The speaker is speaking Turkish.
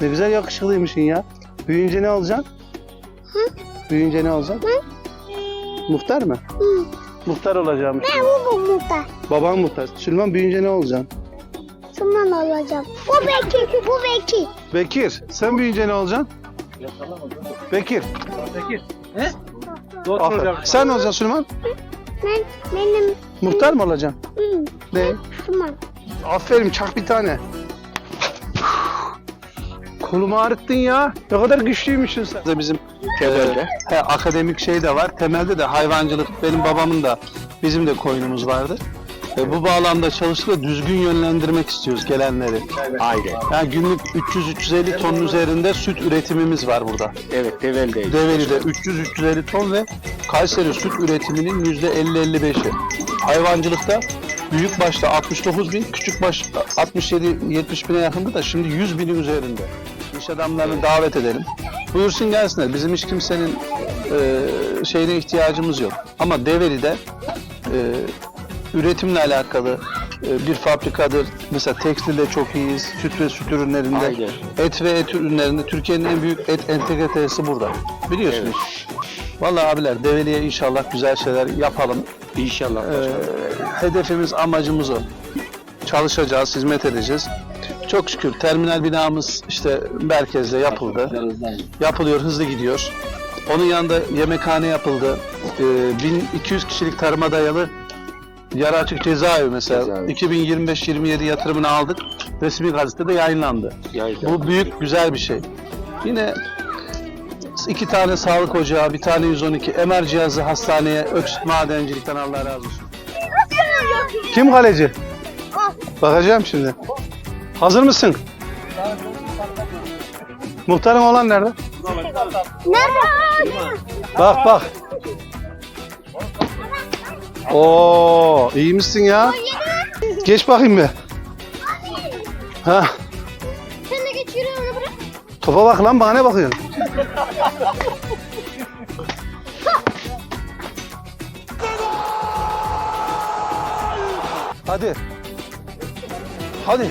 Ne güzel yakışıklıymışsın ya. Büyüyünce ne olacaksın? Büyüyünce ne olacaksın? Muhtar mı? Hı. Muhtar olacağım. Ben bu bu muhtar. Baban muhtar. Süleyman büyüyünce ne olacaksın? Şundan olacağım. Bu Bekir, bu Bekir. Bekir, sen büyüyünce ne olacaksın? Bekir. Bekir. He? Aferin. Sen ne olacaksın Süleyman? Ben, benim, Muhtar mı olacaksın? hı, Ne? tamam. Aferin çak bir tane. Kolumu ağrıttın ya. Ne kadar güçlüymüşsün sen. De bizim temelde. He, akademik şey de var. Temelde de hayvancılık. Benim babamın da bizim de koyunumuz vardı. E, bu bağlamda çalıştık ve düzgün yönlendirmek istiyoruz gelenleri. Aynen. Yani günlük 300-350 tonun üzerinde süt üretimimiz var burada. Evet Devel'deyiz. Develi'de 300-350 ton ve Kayseri süt üretiminin %50-55'i. Hayvancılıkta büyük başta 69 bin, küçük baş 67-70 bine yakındı da şimdi 100 binin üzerinde. İş adamlarını davet edelim. Buyursun gelsinler. Bizim hiç kimsenin e, şeyine ihtiyacımız yok. Ama Develi'de e, üretimle alakalı e, bir fabrikadır. Mesela tekstilde çok iyiyiz. Süt ve süt ürünlerinde. Aynen. Et ve et ürünlerinde Türkiye'nin en büyük et entegre burada. Biliyorsunuz. Vallahi abiler Develi'ye inşallah güzel şeyler yapalım. İnşallah. Ee, hedefimiz, amacımız o. Çalışacağız, hizmet edeceğiz. Çok şükür terminal binamız işte merkezde yapıldı. Yapılıyor, hızlı gidiyor. Onun yanında yemekhane yapıldı. Ee, 1200 kişilik tarıma dayalı yarı açık cezaevi mesela. Cezaevi. 2025-27 yatırımını aldık. Resmi gazetede yayınlandı. Bu büyük güzel bir şey. Yine iki tane sağlık ocağı, bir tane 112 MR cihazı hastaneye, öksüt madencilikten Allah razı olsun. Kim kaleci? Bakacağım şimdi. Hazır mısın? Muhtarın olan nerede? Nerede? Bak bak. Oo, iyi misin ya? Geç bakayım bir. Ha, Sen de geç yürü onu bırak. topa bak lan bana ne bakıyorsun? Hadi. Hadi.